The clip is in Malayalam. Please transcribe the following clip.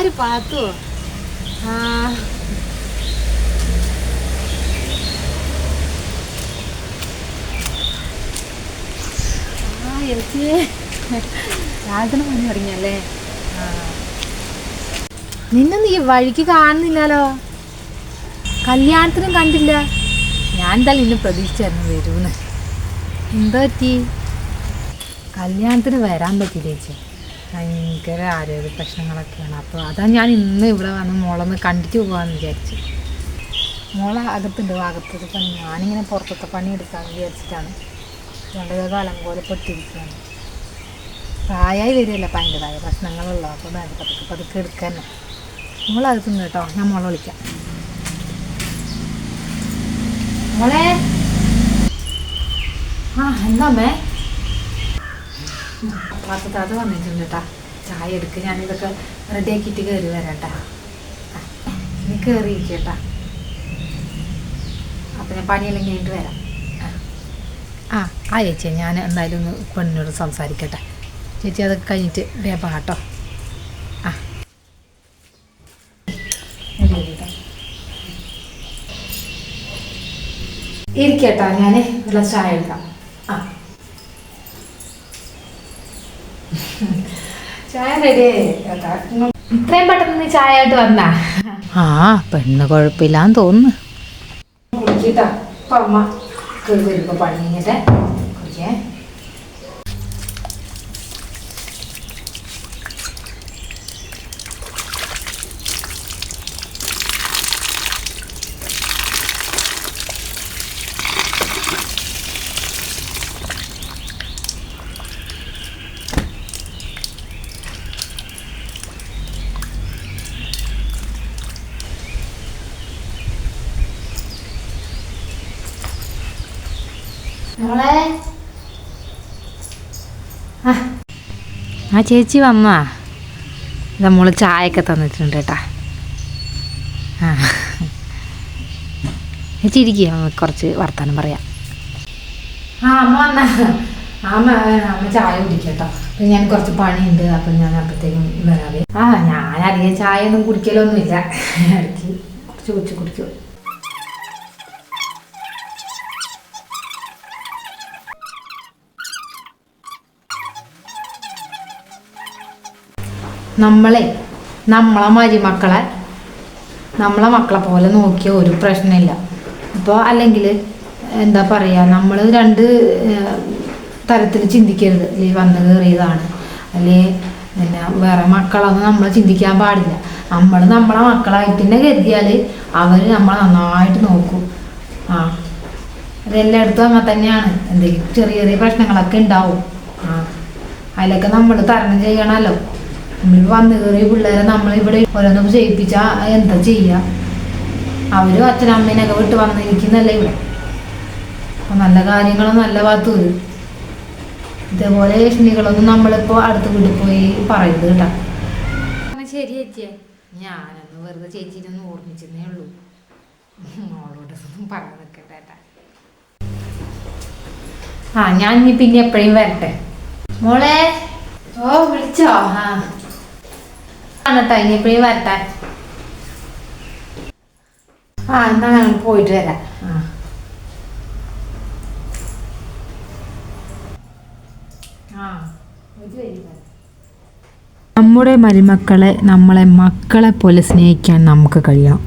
ആര് പാത്തോ? ആ. പണി തുടങ്ങിയല്ലേ. നിന്നെ നീ വഴിക്ക് കാണുന്നില്ലല്ലോ. കല്യാണത്തിനും കണ്ടില്ല. ഞാൻ എന്തായാലും ഇന്ന് പ്രതീക്ഷിച്ചായിരുന്നു വരുമെന്ന്. എന്താ പറ്റി കല്യാണത്തിന് വരാൻ പറ്റില്ല ചേച്ചി? ഭയങ്കര ആരോഗ്യ പ്രശ്നങ്ങളൊക്കെയാണ്. അപ്പോൾ അതാ ഞാൻ ഇന്ന് ഇവിടെ വന്ന് മോളൊന്ന് കണ്ടിട്ട് പോകാമെന്ന് വിചാരിച്ചു. മോളെ അകത്തുണ്ട് അകത്തത് പണി. ഞാനിങ്ങനെ പുറത്തത്തെ പണി എടുക്കാമെന്ന് വിചാരിച്ചിട്ടാണ്. രണ്ടര കാലം പോലെ പൊട്ടിയിരിക്കുകയാണ് പ്രായമായി വരികയല്ല അപ്പം അതിന്റെതായ പ്രശ്നങ്ങളുള്ളൂ. അപ്പോൾ വേണ്ട പതുക്കെ പതുക്കെ എടുക്കാൻ മോളകത്തുനിന്ന് കേട്ടോ. ഞാൻ മോളെ വിളിക്കാം. മോളെ? ആ എന്താ അമ്മേ? അത് വന്നിട്ടുണ്ട് കേട്ടാ ചായ എടുക്ക്. ഞാനിതൊക്കെ റെഡി ആക്കിയിട്ട് കയറി വരാട്ടാ. ഇനി ആ, നീ കയറി കേട്ടാ അപ്പം ഞാൻ പണിയെല്ലാം കഴിഞ്ഞിട്ട് വരാം. ആ. ആ ചേച്ചി ഞാൻ എന്തായാലും ഒന്ന് പെണ്ണിനോട് സംസാരിക്കട്ടെ. ചേച്ചി അതൊക്കെ കഴിഞ്ഞിട്ട് വേഗം കേട്ടോ ആ. ഇരിക്കട്ടാ. ഞാൻ ഒരു ചായ എടുക്കാം. ചായ ഇത്രയും പെട്ടെന്ന് നീ ചായ ആയിട്ട് വന്നാ? ആ പെണ്ണ് കുഴപ്പമില്ലാന്ന് തോന്നുന്നു. പണി കഴിഞ്ഞിട്ട് കുടിക്കേ മോളെ. ആ ആ ചേച്ചി വന്നാ? നമ്മൾ ചായയൊക്കെ തന്നിട്ടുണ്ട് കേട്ടാ. ആ. ചേച്ചി ഇരിക്കുക കുറച്ച് വർത്താനം പറയാം. ആ അമ്മ വന്നാ. അമ്മ അമ്മ ചായ കുടിക്കട്ടോ അപ്പം ഞാൻ കുറച്ച് പണിയുണ്ട് അപ്പം ഞാൻ അപ്പോഴത്തേക്കും വരാവേ ആ ഞാൻ അധികം ചായ ഒന്നും കുടിക്കലൊന്നുമില്ല. ഇടയ്ക്ക് കുറച്ച് കുടിച്ച് കുടിക്കും. നമ്മളെ നമ്മളെ മരുമക്കളെ നമ്മളെ മക്കളെ പോലെ നോക്കിയ ഒരു പ്രശ്നമില്ല. അപ്പോൾ അല്ലെങ്കിൽ എന്താ പറയുക നമ്മൾ രണ്ട് തരത്തിൽ ചിന്തിക്കരുത്. അല്ലെങ്കിൽ വന്ന് കയറിയതാണ്. അല്ലെങ്കിൽ പിന്നെ വേറെ മക്കളൊന്നും നമ്മൾ ചിന്തിക്കാൻ പാടില്ല. നമ്മൾ നമ്മളെ മക്കളായിട്ട് തന്നെ കരുതിയാൽ അവർ നമ്മളെ നന്നായിട്ട് നോക്കും. ആ അതെല്ലായിടത്തും അങ്ങനെ തന്നെയാണ്. എന്തെങ്കിലും ചെറിയ ചെറിയ പ്രശ്നങ്ങളൊക്കെ ഉണ്ടാവും. ആ അതിലൊക്കെ നമ്മൾ തരണം ചെയ്യണമല്ലോ നമ്മൾ വന്നു കയറിയ പിള്ളേരെ നമ്മളിവിടെ ഓരോന്നും ചെയ്യിപ്പിച്ചാൽ എന്താ ചെയ്യുക അവരും അച്ഛനമ്മേനൊക്കെ വിട്ട് വന്നിരിക്കുന്നല്ലേ ഇവിടെ. അപ്പൊ നല്ല കാര്യങ്ങളും നല്ല ഭാഗത്ത് വരും ഇതേപോലെ ലക്ഷ്മികളൊന്നും നമ്മളിപ്പോൾ അടുത്ത് വീട്ടിൽ പോയി പറയരുത് കേട്ടാ. ശരി ചേച്ചിയെ. ഞാനൊന്ന് വെറുതെ ചേച്ചീനൊന്ന് ഓർമ്മിച്ചെന്നേ ഉള്ളൂ. മോളോടൊന്നും പറഞ്ഞു നിൽക്കട്ടെ ആ ഞാൻ ഇനി പിന്നെ എപ്പോഴും വരട്ടെ. മോളെ. ഓ വിളിച്ചോ? ആ. ആണട്ടോ ഇനിയിപ്പോഴും വരട്ടെ. ആ എന്നാ ഞങ്ങൾ പോയിട്ട് വരാം. നമ്മുടെ മരുമക്കളെ നമ്മളെ മക്കളെ പോലെ സ്നേഹിക്കാൻ നമുക്ക് കഴിയണം